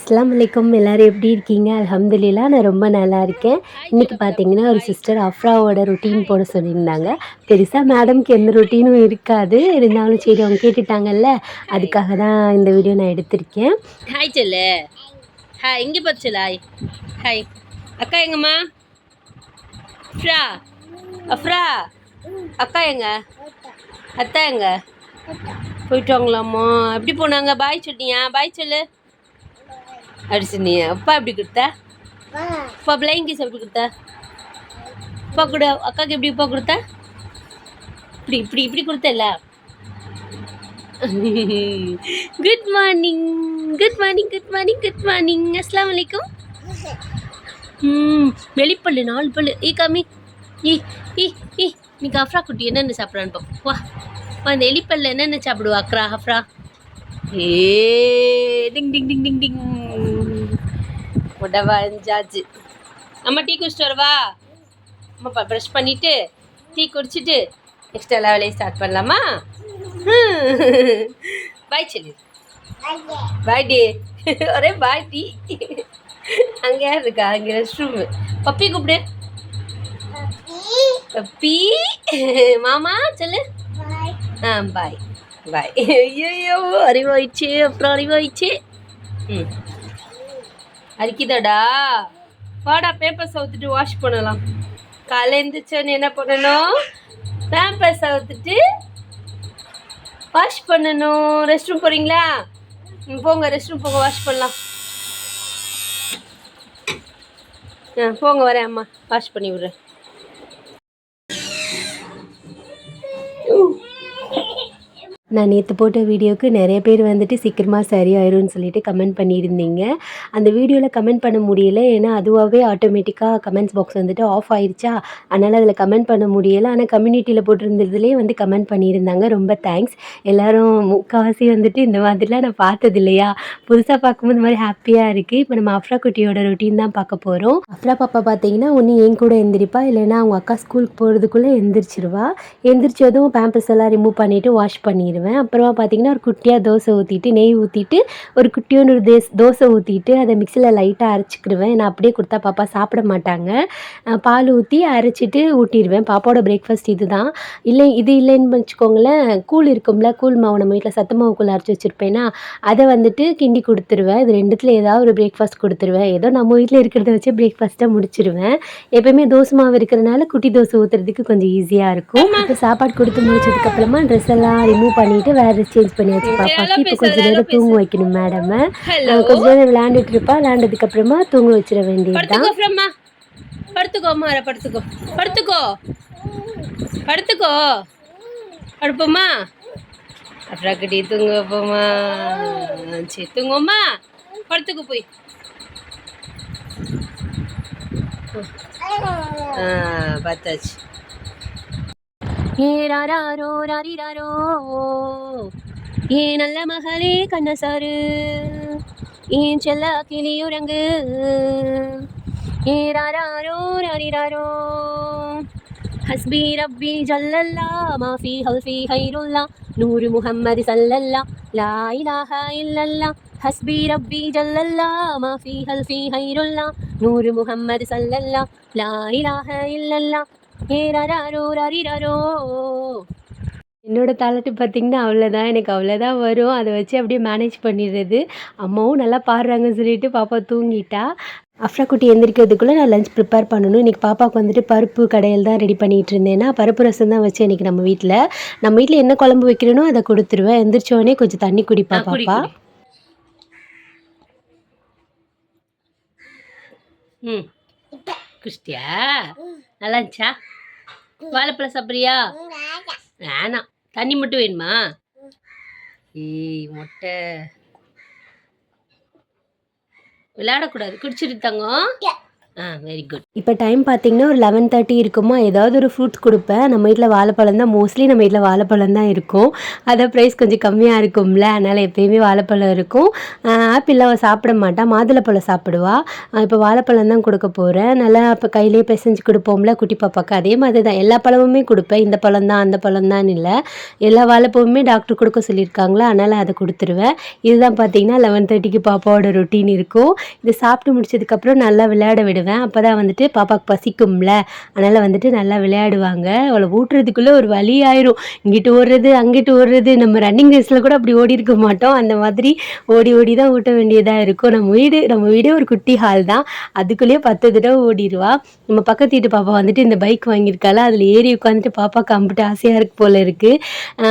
அஸ்லாம் வலைக்கம் எல்லோரும் எப்படி இருக்கீங்க? அலமதுல்லா நான் ரொம்ப நல்லா இருக்கேன். இன்றைக்கி பார்த்தீங்கன்னா ஒரு சிஸ்டர் அஃப்ராவோட ரொட்டீன் போட சொல்லியிருந்தாங்க. பெருசாக மேடம்க்கு எந்த ரொட்டீனும் இருக்காது. இருந்தாலும் சரி அவங்க கேட்டுட்டாங்கல்ல. அதுக்காக தான் இந்த வீடியோ நான் எடுத்திருக்கேன். Hi cell. ஹாய் இங்கே பார்த்து ஹாய் அக்கா எங்கம்மா? அஃப்ரா. அஃப்ரா. அக்கா எங்க? அத்தா எங்க? போயிட்டு வாங்கலாமா? எப்படி போனாங்க? பாய் சொல்லிட்டியா? பாய் சொல்லு. சொன்னியா அப்பா எப்படி கொடுத்தா? அப்பா பிளைங் கிஸ் எப்படி கொடுத்தா? அப்பா கூட அக்காவுக்கு எப்படி அப்பா கொடுத்தா? இப்படி இப்படி இப்படி கொடுத்தல good morning good morning good morning good morning அஸ்லாம் வலைக்கும் ம் வெளிப்பல்லு நாலு பல்லு ஈ காமி. ஈ ஈ ஈ நீ அஃப்ரா குட்டி என்னென்ன சாப்பிட்றான்னு வா. வா அந்த எலிப்பல்ல என்னென்ன சாப்பிடுவா அக்ரா அஃப்ரா ஏ டிங் டிங் டிங் டிங் டிங். உடவா அஞ்சாச்சு. அம்மா டீ குடிச்சிட்டு வரவா? அம்மா ப்ரஷ் பண்ணிவிட்டு டீ குடிச்சிட்டு நெக்ஸ்ட் எல்லா வேலையும் ஸ்டார்ட் பண்ணலாமா? பாய் சொல்லு. பாய் டி. ஒரே பாய் டி. அங்கே யார் இருக்கா? அங்கே ரெஸ்ட் ரூமு பப்பி கூப்பிடு. பப்பி. மாமா சொல்லு. ஆ பாய் பாய் ஐயோ அறிவாயிடுச்சு அப்புறம் அறிவாயிடுச்சு ம் அரிக்குதாடா வாடா பேப்பர் சவுத்துட்டு வாஷ் பண்ணலாம் காலைல எழுந்திரிச்சோன்னு என்ன பண்ணணும் பேம்பர் சவுத்துட்டு வாஷ் பண்ணணும் ரெஸ்ட் ரூம் போகிறீங்களா ம், போங்க ரெஸ்ட் ரூம் போங்க வாஷ் பண்ணலாம் ஆ போங்க வரேன் அம்மா வாஷ் பண்ணி விட்றேன் நான் நேற்று போட்ட வீடியோவுக்கு நிறைய பேர் வந்துட்டு சீக்கிரமாக சரியாயிரும்னு சொல்லிட்டு கமெண்ட் பண்ணியிருந்தீங்க. அந்த வீடியோவில் கமெண்ட் பண்ண முடியல. ஏன்னா அதுவாகவே ஆட்டோமேட்டிக்காக கமெண்ட்ஸ் பாக்ஸ் வந்துட்டு ஆஃப் ஆயிடுச்சா அதனால் அதில் கமெண்ட் பண்ண முடியலை. ஆனால் கம்யூனிட்டியில் போட்டிருந்ததுலேயே வந்து கமெண்ட் பண்ணியிருந்தாங்க. ரொம்ப தேங்க்ஸ் எல்லோரும் முக்கால்வாசி வந்துட்டு இந்த மாதிரிலாம் நான் பார்த்தது இல்லையா புதுசாக பார்க்கும்போது இந்த மாதிரி ஹாப்பியாக இருக்குது இப்போ நம்ம அஃப்ரா குட்டியோட ரொட்டீன் தான் பார்க்க போகிறோம் அஃப்ரா பாப்பா பார்த்தீங்கன்னா ஒன்று என் கூட எந்திரிப்பா? இல்லைன்னா அவங்க அக்கா ஸ்கூலுக்கு போகிறதுக்குள்ளே எந்திரிச்சிருவா? எந்திரிச்சதும் பேம்பர்ஸ் எல்லாம் ரிமூவ் பண்ணிவிட்டு வாஷ் பண்ணிடுவேன் அப்புறமா பார்த்தீங்கன்னா ஒரு குட்டியாக தோசை ஊற்றிட்டு நெய் ஊற்றிட்டு ஒரு குட்டியோன்னு ஒரு தேஸ் தோசை ஊற்றிட்டு அதை மிக்சியில் லைட்டாக அரைச்சிக்கிடுவேன். நான் அப்படியே கொடுத்தா பாப்பா சாப்பிட மாட்டாங்க. பால் ஊற்றி அரைச்சிட்டு ஊட்டிடுவேன். பாப்பாவோட பிரேக்ஃபாஸ்ட் இது தான் இல்லை இது இல்லைன்னு வச்சுக்கோங்களேன். கூழ் இருக்கும்ல கூழ் மாவு நம்ம வீட்டில் சத்து மாவு கூழ் அரைச்சி வச்சுருப்பேன்னா அதை வந்துட்டு கிண்டி கொடுத்துருவேன். இது ரெண்டுத்தில் ஏதாவது ஒரு பிரேக்ஃபாஸ்ட் கொடுத்துருவேன். ஏதோ நம்ம வீட்டில் இருக்கிறத வச்சு பிரேக்ஃபாஸ்ட்டாக முடிச்சிருவேன். எப்பயுமே தோசை மாவு இருக்கிறனால குட்டி தோசை ஊற்றுறதுக்கு கொஞ்சம் ஈஸியாக இருக்கும். சாப்பாடு கொடுத்து முடிச்சதுக்கப்புறமா ட்ரெஸ் எல்லாம் ரிமூவ் பண்ணிவிட்டு வேறு சேஞ்ச் பண்ணியாச்சு பாப்பாக்கு இப்போ கொஞ்சம் நேரம் தூங்க வைக்கணும் மேடம் கொஞ்ச நேரம் விளையாண்டுட்டு இருப்பா. விளையாண்டதுக்கு அப்புறமா தூங்க வச்சிட வேண்டியதுதான். படுத்துக்கோ மாற படுத்துக்கோ படுத்துக்கோ. படுத்துக்கோ. படுப்போமா அப்புறம் கட்டி தூங்க வைப்போமா சரி தூங்குவோமா படுத்துக்கோ போய். பார்த்தாச்சு. ஏராரோ ராரிராரோ. ஏ நல்ல மகளே கண்ணசாரு ஏன் செல்ல கிளியுறங்கு ஏராரோ ராரிராரோ. ஹஸ்பி ரப்பி ஜல்லல்லா மாஃபி ஹல்ஃபி ஹைருல்லா. நூறு முஹம்மது சல்லல்லா லா இலாஹ இல்லல்லா. ஹஸ்பி ரப்பி ஜல்லல்லா மாஃபி ஹல்ஃபி ஹைருல்லா. நூறு முஹம்மது சல்லல்லா லா இலாஹ இல்லல்லா. என்னோட தாலாட்டு பார்த்தீங்கன்னா அவ்வளோதான் எனக்கு அவ்வளோதான் வரும். அதை வச்சு அப்படியே மேனேஜ் பண்ணிடுறது. அம்மாவும் நல்லா பாடுறாங்கன்னு சொல்லிட்டு பாப்பா தூங்கிட்டா. அஃப்ரா குட்டி எந்திரிக்கிறதுக்குள்ளே நான் லஞ்ச் ப்ரிப்பேர் பண்ணணும். இன்றைக்கி பாப்பாவுக்கு வந்துட்டு பருப்பு கடையில் தான் ரெடி பண்ணிகிட்டு இருந்தேன்னா பருப்பு ரசம் தான் வச்சு இன்றைக்கி நம்ம வீட்டில் நம்ம வீட்டில் என்ன குழம்பு வைக்கிறேனோ அதை கொடுத்துருவேன். எந்திரிச்ச உடனே கொஞ்சம் தண்ணி குடிப்பா பாப்பா. ம். குஷ்டியா? நல்லா இருந்துச்சா? வாழைப்பழம் சாப்பிட்றியா? வேணாம். தண்ணி மட்டும் வேணுமா? ஏய் மொட்டை. விளையாடக்கூடாது. குடிச்சிட்டு தங்கம். ஆ வெரி குட் இப்போ டைம் பார்த்தீங்கன்னா ஒரு லெவன் தேர்ட்டி இருக்குமா? ஏதாவது ஒரு ஃப்ரூட்ஸ் கொடுப்பேன். நம்ம வீட்டில் வாழைப்பழம் தான். மோஸ்ட்லி நம்ம வீட்டில் வாழைப்பழம் தான் இருக்கும். அதான் ப்ரைஸ் கொஞ்சம் கம்மியாக இருக்கும்ல. அதனால் எப்பயுமே வாழைப்பழம் இருக்கும். ஆப்பிள்லாம் அவள் சாப்பிட மாட்டா. மாதுளப்பழம் சாப்பிடுவா. இப்போ வாழைப்பழம் தான் கொடுக்க போகிறேன் நல்லா இப்போ கையிலே பிசைஞ்சு கொடுப்போம்ல குட்டி பாப்பாக்கு. அதே மாதிரி தான் எல்லா பழமுமே கொடுப்பேன். இந்த பழம் தான் அந்த பழம் தான் இல்லை. எல்லா வாழைப்பழமுமே டாக்டர் கொடுக்க சொல்லியிருக்காங்களா? அதனால் அதை கொடுத்துருவேன். இதுதான் பார்த்தீங்கன்னா லெவன் தேர்ட்டிக்கு பாப்பாவோட ரொட்டீன் இருக்கும். இதை சாப்பிட்டு முடிச்சதுக்கப்புறம் நல்லா விளையாட விடுவேன். அப்போ தான் வந்துட்டு பாப்பாவுக்கு பசிக்கும்ல. அதனால் வந்துட்டு நல்லா விளையாடுவாங்க. அவளை ஊட்டுறதுக்குள்ளே ஒரு வழி ஆயிரும். இங்கிட்டு ஓடுறது அங்கிட்டு ஓடுறது. நம்ம ரன்னிங் ரேஸில் கூட அப்படி ஓடி இருக்க மாட்டோம். அந்த மாதிரி ஓடி ஓடி தான் ஊட்ட வேண்டியதாக இருக்கும். நம்ம வீடு நம்ம வீடே ஒரு குட்டி ஹால் தான். அதுக்குள்ளேயே பத்து தடவை ஓடிடுவா. நம்ம பக்கத்து வீட்டு பாப்பா வந்துட்டு இந்த பைக் வாங்கியிருக்கால அதில் ஏறி உட்காந்துட்டு பாப்பாவுக்கு அம்பிட்டு ஆசையாக இருக்கு போல் இருக்குது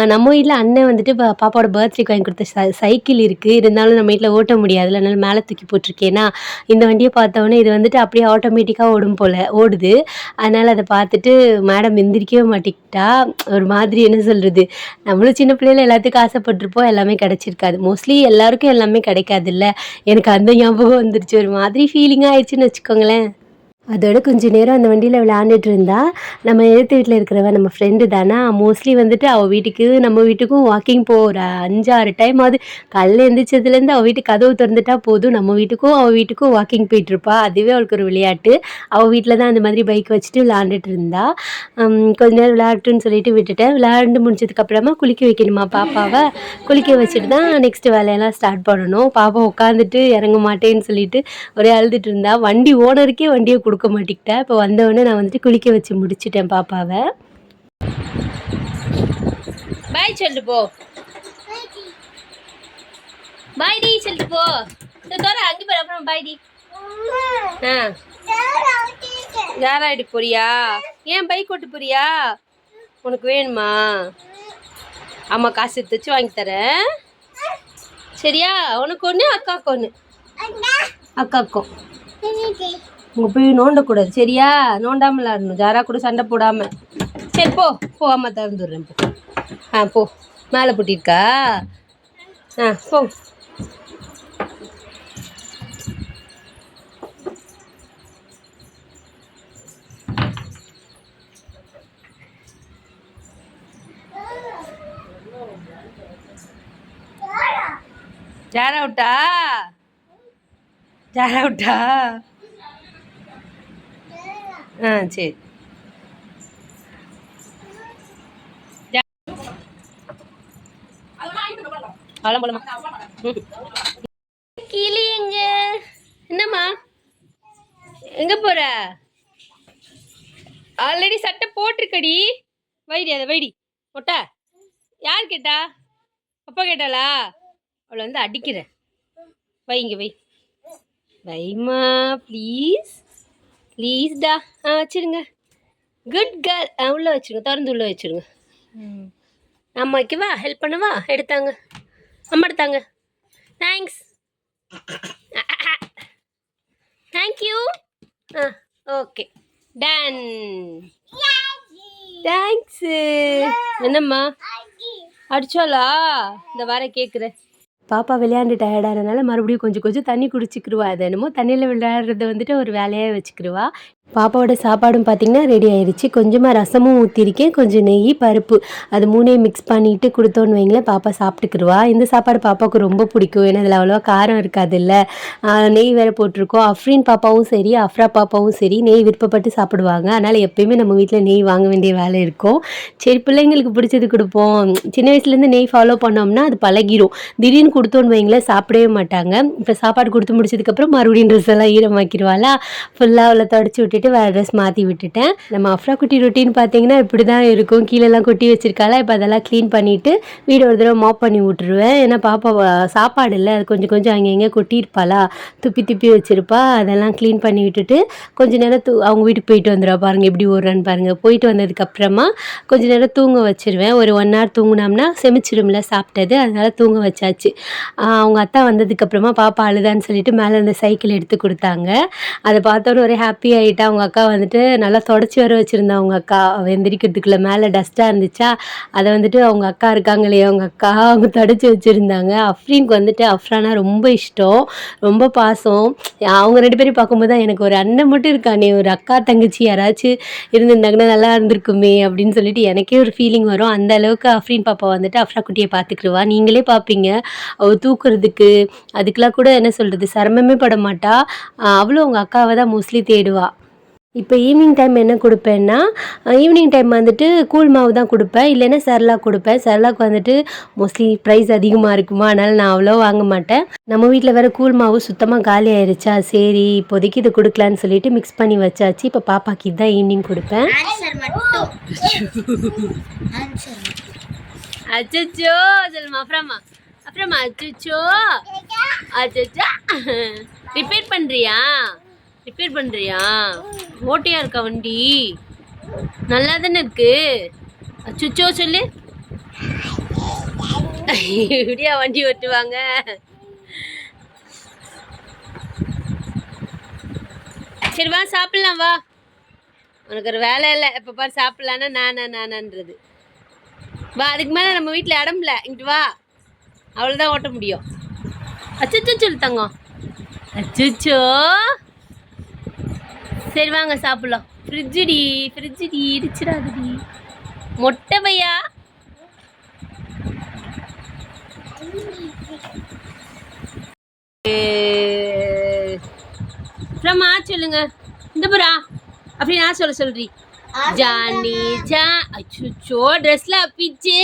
நம்ம வீட்டில் அண்ணன் வந்துட்டு பா- பாப்பாவோட பர்த்டேக்கு வாங்கி கொடுத்த சைக்கிள் இருக்குது இருந்தாலும் நம்ம வீட்டில் ஓட்ட முடியாதுல்ல அதனால மேலே தூக்கி போட்டிருக்கேனா? இந்த வண்டியை பார்த்தோன்னே இது வந்துட்டு அப்படியே ஆட்டோமேட்டிக்காக ஓடும் போல் ஓடுது. அதனால் அதை பார்த்துட்டு மேடம் எந்திரிக்கவே மாட்டிக்கிட்டா ஒரு மாதிரி என்ன சொல்கிறது நம்மளும் சின்ன பிள்ளையில எல்லாத்துக்கும் ஆசைப்பட்டிருப்போம் எல்லாமே கிடச்சிருக்காது. மோஸ்ட்லி எல்லாருக்கும் எல்லாமே கிடைக்காதுல்ல. எனக்கு அந்த ஞாபகம் வந்துருச்சு. ஒரு மாதிரி ஃபீலிங்காக ஆயிடுச்சுன்னு வச்சுக்கோங்களேன். அதோட கொஞ்ச நேரம் அந்த வண்டியில் விளையாண்டுட்டு இருந்தா நம்ம எதிர்த்து வீட்டில் இருக்கிறவ நம்ம ஃப்ரெண்டு தானே? மோஸ்ட்லி வந்துட்டு அவள் வீட்டுக்கு நம்ம வீட்டுக்கும் வாக்கிங் போகிற அஞ்சாறு டைம் ஆகுது. காலையில் எழுந்திரிச்சதுலேருந்து அவள் வீட்டுக்கு கதவு திறந்துட்டா போதும். நம்ம வீட்டுக்கும் அவள் வீட்டுக்கும் வாக்கிங் போயிட்டுருப்பா அதுவே அவளுக்கு ஒரு விளையாட்டு. அவள் வீட்டில் தான் அந்த மாதிரி பைக் வச்சுட்டு விளையாண்டுட்டு இருந்தா. கொஞ்ச நேரம் விளையாட்டுன்னு சொல்லிட்டு விட்டுட்டேன். விளையாண்டு முடிச்சதுக்கப்புறமா குளிக்க வைக்கணுமா பாப்பாவை? குளிக்க வச்சுட்டு தான் நெக்ஸ்ட் வேலையெல்லாம் ஸ்டார்ட் பண்ணணும். பாப்பா உட்காந்துட்டு இறங்க மாட்டேன்னு சொல்லிட்டு ஒரே அழுதுட்டு இருந்தா. வண்டி ஓனருக்கே வண்டியை கொடுக்க மாட்டேங்கிட்டா இப்போ வந்தவொடனே நான் வந்துட்டு குளிக்க வச்சு முடிச்சிட்டேன் பாப்பாவை. பாய் சொல்லிட்டு போ. பாய் டி சொல்லிட்டு போ. இந்த தோற அங்கே போய் அப்புறம் பாய் டி ஆ. எடுக்க போறியா? ஏன் பைக் ஓட்டு போறியா? உனக்கு வேணுமா? அம்மா காசு எடுத்து வச்சு வாங்கி தரேன் சரியா? உனக்கு ஒன்று அக்காவுக்கு ஒன்று அக்காக்கும் அங்கே போய் நோண்டக்கூடாது சரியா? நோண்டாமல் விளாடணும் ஜாரா கூட சண்டை போடாமல் சரி போ. போ அம்மா திறந்துடுறேன் போ. ஆ போ. மேலே பூட்டியிருக்கா? ஆ போ. ஜாரா விட்டா? ஜாரா விட்டா? ஆ சரி. பழமா கிளி எங்க என்னம்மா? எங்க போற? ஆல்ரெடி சட்டை போட்டிருக்கடி. வைடி அதை வைடி. போட்டா? யார் கேட்டா? அப்பா கேட்டாளா? அவளை வந்து அடிக்கிறேன். வைங்க வை. வைமா ப்ளீஸ் ப்ளீஸ்டா ஆ வச்சிருங்க. குட் கேர்ள் ஆ உள்ளே வச்சிருங்க. திறந்து உள்ளே வச்சிருங்க. ம். அம்மா வைக்கவா ஹெல்ப் பண்ணவா எடுத்தாங்க. அம்மா எடுத்தாங்க. தேங்க்ஸ் தேங்க்யூ ஆ ஓகே டன் தேங்க்ஸு என்னம்மா? அடிச்சாலா இந்த வார கேட்குறேன் பாப்பா விளையாண்டு டயர்டாகிறதுனால மறுபடியும் கொஞ்சம் கொஞ்சம் தண்ணி குடிச்சிக்கிருவா. அது என்னமோ தண்ணியில் விளையாடுறத வந்துட்டு ஒரு வேலையாக வச்சுக்கிருவா. பாப்பாவோட சாப்பாடும் பார்த்திங்கன்னா ரெடி ஆயிடுச்சு கொஞ்சமாக ரசமும் ஊற்றிருக்கேன் கொஞ்சம் நெய் பருப்பு அது மூணையும் மிக்ஸ் பண்ணிட்டு கொடுத்தோன்னு வைங்களேன். பாப்பா சாப்பிட்டுக்குருவா. இந்த சாப்பாடு பாப்பாவுக்கு ரொம்ப பிடிக்கும். ஏன்னா அதில் அவ்வளோவா காரம் இருக்காது இல்லை நெய் வேறு போட்டிருக்கோம். அஃப்ரீன் பாப்பாவும் சரி அஃப்ரா பாப்பாவும் சரி நெய் விருப்பப்பட்டு சாப்பிடுவாங்க. அதனால் எப்பயுமே நம்ம வீட்டில் நெய் வாங்க வேண்டிய வேலை இருக்கும். சரி பிள்ளைங்களுக்கு பிடிச்சது கொடுப்போம். சின்ன வயசுலேருந்து நெய் ஃபாலோ பண்ணோம்னா அது பழகிரும். திடீர்னு கொடுத்தோன்னு வைங்களேன் சாப்பிடவே மாட்டாங்க. இப்போ சாப்பாடு கொடுத்து முடிச்சதுக்கப்புறம் மறுபடியும் ட்ரெஸ் எல்லாம் ஈரமாக்கிடுவாளா ஃபுல்லாக அவளை தொடச்சி விட்டுட்டு வேறு ட்ரெஸ் மாற்றி விட்டுட்டேன். நம்ம அஃப்ரா குட்டி ரொட்டீன் பார்த்தீங்கன்னா இப்படி தான் இருக்கும் கீழெல்லாம் கொட்டி வச்சிருக்காளா? இப்போ அதெல்லாம் க்ளீன் பண்ணிவிட்டு வீடு ஒரு தடவை மாப் பண்ணி விட்டுருவேன். ஏன்னா பாப்பா சாப்பாடு இல்லை. அது கொஞ்சம் கொஞ்சம் அங்கே இங்கே கொட்டியிருப்பாளா? துப்பி துப்பி வச்சுருப்பா. அதெல்லாம் க்ளீன் பண்ணி விட்டுட்டு கொஞ்ச நேரம் தூ அவங்க வீட்டுக்கு போயிட்டு வந்துடுவா பாருங்க எப்படி ஓடுறான்னு பாருங்கள் போயிட்டு வந்ததுக்கப்புறமா கொஞ்ச நேரம் தூங்க வச்சுருவேன். ஒரு ஒன் ஹவர் தூங்கினோம்னா செமிச்சிரும்ல சாப்பிட்டது. அதனால தூங்க வச்சாச்சு. அவங்க அத்தா வந்ததுக்கப்புறமா பாப்பா அழுதான்னு சொல்லிட்டு மேலே இருந்த சைக்கிள் எடுத்து கொடுத்தாங்க. அதை பார்த்தோன்னே ஒரே ஹாப்பி ஆகிட்டா அவங்க அக்கா வந்துட்டு நல்லா தொடச்சி வர வச்சுருந்தா அவங்க அக்கா. அவள் எந்திரிக்கிறதுக்குள்ள மேலே டஸ்ட்டாக இருந்துச்சா அதை வந்துட்டு அவங்க அக்கா இருக்காங்களே அவங்க அக்கா அவங்க தொடச்சி வச்சுருந்தாங்க. அஃப்ரீனுக்கு வந்துட்டு அஃப்ரானா ரொம்ப இஷ்டம் ரொம்ப பாசம். அவங்க ரெண்டு பேரும் பார்க்கும்போது தான் எனக்கு ஒரு அண்ணன் மட்டும் இருக்கானே ஒரு அக்கா தங்கச்சி யாராச்சும் இருந்திருந்தாங்கன்னா நல்லா இருந்திருக்குமே அப்படின்னு சொல்லிட்டு எனக்கே ஒரு ஃபீலிங் வரும். அந்த அளவுக்கு அஃப்ரீன் பாப்பா வந்துட்டு அஃப்ரா குட்டியை பார்த்துக்கிருவா. நீங்களே பார்ப்பீங்க. அவள் தூக்குறதுக்கு அதுக்கெலாம் கூட என்ன சொல்கிறது சிரமமே பட மாட்டா. அவளும் அவங்க அக்காவை தான் மோஸ்ட்லி தேடுவா. இப்போ ஈவினிங் டைம் என்ன கொடுப்பேன்னா ஈவினிங் டைம் வந்துட்டு கூழ் மாவு தான் கொடுப்பேன். இல்லைன்னா செர்லாக் கொடுப்பேன். செர்லாக் வந்துட்டு மோஸ்ட்லி ப்ரைஸ் அதிகமாக இருக்குமா? அதனால் நான் அவ்வளோ வாங்க மாட்டேன். நம்ம வீட்டில் வேறு கூழ் மாவு சுத்தமாக காலி ஆயிருச்சா? சரி இப்போதைக்கு இது கொடுக்கலான்னு சொல்லிட்டு மிக்ஸ் பண்ணி வச்சாச்சு. இப்போ பாப்பாக்கு இதுதான் ஈவினிங் கொடுப்பேன். அச்சச்சோ சொல்லுமா அப்புறமா. அப்புறம் அச்சச்சோ. அச்சச்சா. ரிப்பேர் பண்ணுறியா ரிப்பேர் பண்ணுறியா ஓட்டையா இருக்கா வண்டி? நல்லா தானே இருக்கு? அச்சுச்சோ சொல்லு. இப்படியா வண்டி ஓட்டுவாங்க? சரி வா சாப்பிடலாம் வா. உனக்கு ஒரு வேலை இல்லை. எப்போ பாரு சாப்பிட்லான்னா நானா நானான்றது. வா அதுக்கு மேலே நம்ம வீட்டில் இடம்ல இங்கிட்டு வா. அவ்வளோதான் ஓட்ட முடியும். அச்சச்சோ சொல்லு தங்கம். அச்சச்சோ. சரி வாங்க சாப்பிட்லாம். ஃப்ரிட்ஜுடி ஃப்ரிட்ஜுடி இடிச்சிடாதடி. மொட்டை பையா? அப்புறமா சொல்லுங்க. இந்த புறா. அப்படி நான் சொல்ல சொல்றீ. ஜானி ஜா அச்சுச்சோ ட்ரெஸ்ல அப்பிச்சு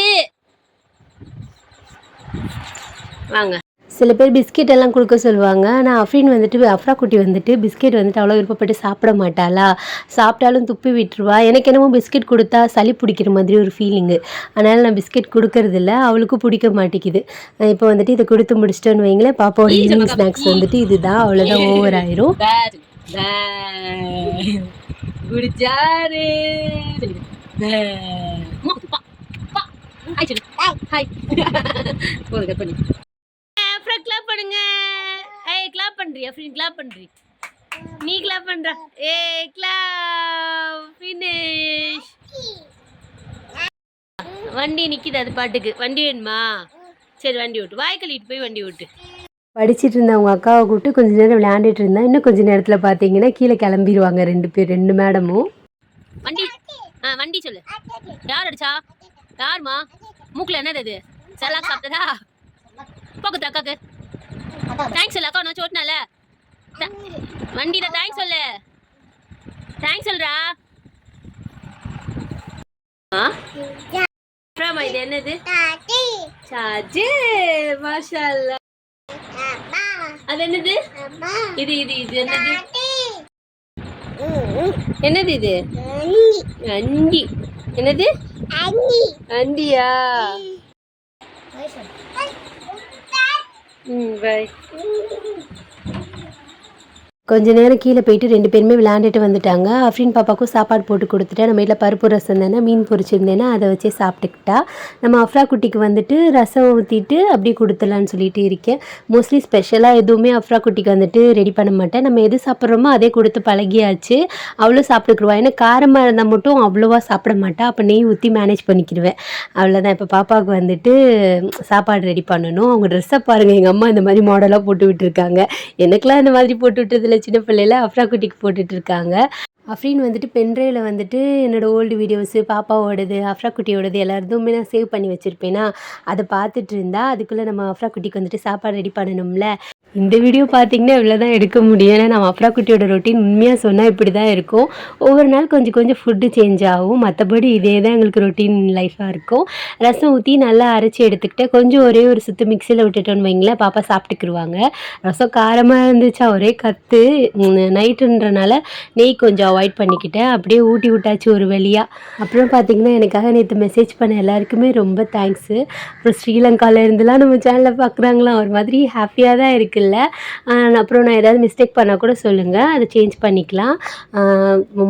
வாங்க. சில பேர் பிஸ்கெட் எல்லாம் கொடுக்க சொல்லுவாங்க. ஆனால் அஃப்ரீன் வந்துட்டு அஃப்ரா குட்டி வந்துட்டு பிஸ்கெட் வந்துட்டு அவ்வளோ விருப்பப்பட்டு சாப்பிட மாட்டாளா? சாப்பிட்டாலும் துப்பி விட்டுருவா. எனக்கு என்னமோ பிஸ்கெட் கொடுத்தா சளி பிடிக்கிற மாதிரி ஒரு ஃபீலிங்கு அதனால் நான் பிஸ்கெட் கொடுக்கறதில்ல. அவளுக்கும் பிடிக்க மாட்டேங்குது. இப்போ வந்துட்டு இதை கொடுத்து முடிச்சிட்டோன்னு வைங்களேன். பாப்பாவோட ஈவினிங் ஸ்நாக்ஸ் வந்துட்டு இதுதான். அவ்வளோதான் ஓவர் ஆயிரும். ஹாய் போதும் கட் பண்ணி. கிளாப் பண்ணுங்க. ஏய் கிளாப் பண்றியா? ஃப்ரீ கிளாப் பண்றி. நீ கிளாப் பண்றா. ஏய் கிளாப் ஃபினிஷ் வண்டி நிக்குது அது பாட்டுக்கு. வண்டி வேணுமா? சரி வண்டி ஓட்டு. வாய் கழுவிட்டு போய் வண்டி ஓட்டு. படிச்சிட்டு இருந்த அவங்க அக்காவை கூப்பிட்டு கொஞ்ச நேரம் விளையாண்டுட்டு இருந்தா. இன்னும் கொஞ்ச நேரத்தில் பார்த்தீங்கன்னா கீழே கிளம்பிடுவாங்க ரெண்டு பேர் ரெண்டு மேடமும் வண்டி ஆ வண்டி சொல்லு. யார் அடிச்சா? யாருமா மூக்குல என்னது அது? சலாக் சாப்பிட்டதா? போக்குது அக்காக்கு. தேங்க்ஸ் சொல்லு அக்கா நான் சோட்டினால வண்டியில தேங்க்ஸ் சொல்லு. தேங்க்ஸ் சொல்றா. அப்புறமா இது என்னது? சார்ஜு மாஷா. அது என்னது? இது இது இது என்னது? என்னது இது? அண்டி என்னது? அண்டியா ம் பை கொஞ்ச நேரம் கீழே போயிட்டு ரெண்டு பேருமே விளையாண்டுட்டு வந்துட்டாங்க. அஃப்ரின் பாப்பாக்கும் சாப்பாடு போட்டு கொடுத்துட்டேன். நம்ம வீட்டில் பருப்பு ரசம் தானே மீன் பொரிச்சிருந்தேன்னா அதை வச்சே சாப்பிட்டுக்கிட்டா. நம்ம அஃப்ரா குட்டிக்கு வந்துட்டு ரசம் ஊற்றிட்டு அப்படியே கொடுத்துடலான்னு சொல்லிட்டு இருக்கேன். மோஸ்ட்லி ஸ்பெஷலாக எதுவுமே அஃப்ரா குட்டிக்கு வந்துட்டு ரெடி பண்ண மாட்டேன். நம்ம எது சாப்பிட்றோமோ அதே கொடுத்து பழகியாச்சு. அவ்வளோ சாப்பிட்டுக்குருவா. ஏன்னா காரமாக இருந்தால் மட்டும் அவ்வளோவா சாப்பிட மாட்டா. அப்போ நெய் ஊற்றி மேனேஜ் பண்ணிக்கிடுவேன் அவ்வளோதான் இப்போ பாப்பாவுக்கு வந்துட்டு சாப்பாடு ரெடி பண்ணணும். அவங்க ட்ரெஸ்ஸை பாருங்கள் எங்கள் அம்மா இந்த மாதிரி மாடலாக போட்டு விட்டுருக்காங்க. எனக்கெல்லாம் இந்த மாதிரி போட்டு விட்டதில்ல. சின்ன பிள்ளையில அஃப்ரா குட்டிக்கு போட்டுட்டு இருக்காங்க அஃப்ரீன் வந்துட்டு பென்ட்ரைவில் வந்துட்டு என்னோடய ஓல்டு வீடியோஸு பாப்பாவோடது அஃப்ரா குட்டியோடது எல்லாத்தையுமே நான் சேவ் பண்ணி வச்சுருப்பேனா அதை பார்த்துட்டு இருந்தா அதுக்குள்ளே நம்ம அஃப்ரா குட்டிக்கு வந்துட்டு சாப்பாடு ரெடி பண்ணணும்ல. இந்த வீடியோ பார்த்தீங்கன்னா இவ்வளோ தான் எடுக்க முடியும். ஏன்னா நம்ம அப்ரா குட்டியோட ரொட்டீன் உண்மையாக சொன்னால் இப்படி தான் இருக்கும். ஒவ்வொரு நாள் கொஞ்சம் கொஞ்சம் ஃபுட்டு சேஞ்ச் ஆகும். மற்றபடி இதே தான் எங்களுக்கு ரொட்டீன் லைஃபாக இருக்கும். ரசம் ஊற்றி நல்லா அரைச்சி எடுத்துக்கிட்டு கொஞ்சம் ஒரே ஒரு சுத்து மிக்சியில் விட்டுட்டோன்னு வைங்களேன் பாப்பா சாப்பிட்டுக்குருவாங்க. ரசம் காரமாக இருந்துச்சா ஒரே கற்று நைட்டுன்றனால நெய் கொஞ்சம் அவாய்ட் பண்ணிக்கிட்டேன். அப்படியே ஊட்டி விட்டாச்சு ஒரு வழியாக அப்புறம் பார்த்தீங்கன்னா எனக்காக நேற்று மெசேஜ் பண்ண எல்லாருக்குமே ரொம்ப தேங்க்ஸு அப்புறம் ஸ்ரீலங்காவிலேருந்துலாம் நம்ம சேனலில் பார்க்குறாங்களாம் ஒரு மாதிரி ஹாப்பியாக தான் இருக்குல்ல இல்லை. அப்புறம் நான் ஏதாவது மிஸ்டேக் பண்ணால் கூட சொல்லுங்கள் அதை சேஞ்ச் பண்ணிக்கலாம்.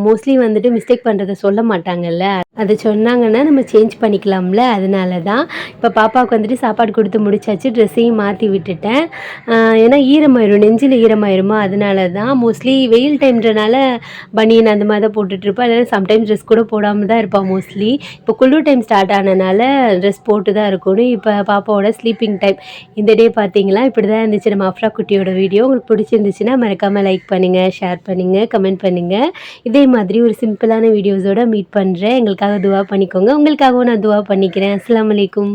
மோஸ்ட்லி வந்துட்டு மிஸ்டேக் பண்ணுறத சொல்ல மாட்டாங்கல்ல. அது சொன்னாங்கன்னா நம்ம சேஞ்ச் பண்ணிக்கலாம்ல. அதனால தான் இப்போ பாப்பாவுக்கு வந்துட்டு சாப்பாடு கொடுத்து முடிச்சாச்சு. ட்ரெஸ்ஸையும் மாற்றி விட்டுட்டேன். ஏன்னா ஈரமாயிரும். நெஞ்சில் ஈரமாயிருமா? அதனால தான் மோஸ்ட்லி வெயில் டைம்ன்றனால பனியன் அந்த மாதிரி தான் போட்டுட்ருப்பேன் அதனால் சம்டைம்ஸ் ட்ரெஸ் கூட போடாமல் தான் இருப்பாள் மோஸ்ட்லி இப்போ குளிர் டைம் ஸ்டார்ட் ஆனனால ட்ரெஸ் போட்டு தான் இருக்கணும். இப்போ பாப்பாவோட ஸ்லீப்பிங் டைம் இந்த டே பார்த்தீங்களா இப்படி தான் இருந்துச்சு. நம்ம அஃப்ரா குட்டியோட வீடியோ உங்களுக்கு பிடிச்சிருந்துச்சுன்னா மறக்காமல் லைக் பண்ணுங்கள் ஷேர் பண்ணுங்கள் கமெண்ட் பண்ணுங்கள் இதே மாதிரி ஒரு சிம்பிளான வீடியோஸோட மீட் பண்ணுறேன் எங்களுக்காக துவா பண்ணிக்கோங்க. உங்களுக்காகவும் நான் துவா பண்ணிக்கிறேன். அஸ்லாம் அலைக்கும்.